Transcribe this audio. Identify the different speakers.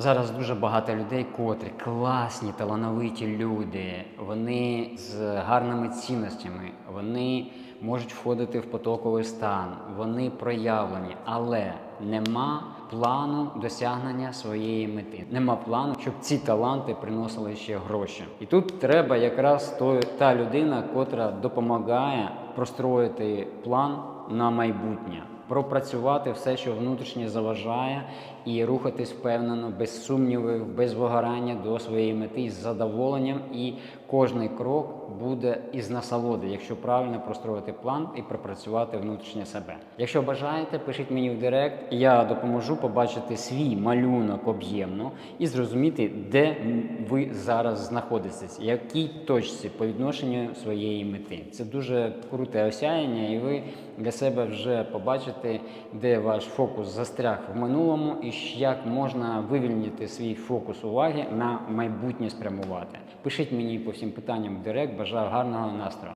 Speaker 1: Зараз дуже багато людей, котрі класні, талановиті люди. Вони з гарними цінностями, вони можуть входити в потоковий стан, вони проявлені, але нема плану досягнення своєї мети. Нема плану, щоб ці таланти приносили ще гроші. І тут треба якраз той, та людина, котра допомагає простроїти план на майбутнє пропрацювати все, що внутрішнє заважає, і рухатись впевнено, без сумнівів, без вигорання до своєї мети з задоволенням. І кожний крок буде із насолоди, якщо правильно простроїти план і пропрацювати внутрішнє себе. Якщо бажаєте, пишіть мені в директ, я допоможу побачити свій малюнок об'ємно і зрозуміти, де ви зараз знаходитесь, якій точці по відношенню своєї мети. Це дуже круте осяяння, і ви для себе вже побачити, де ваш фокус застряг в минулому, і як можна вивільнити свій фокус уваги на майбутнє спрямувати. Пишіть мені по всім питанням в директ. Бажаю гарного настрою.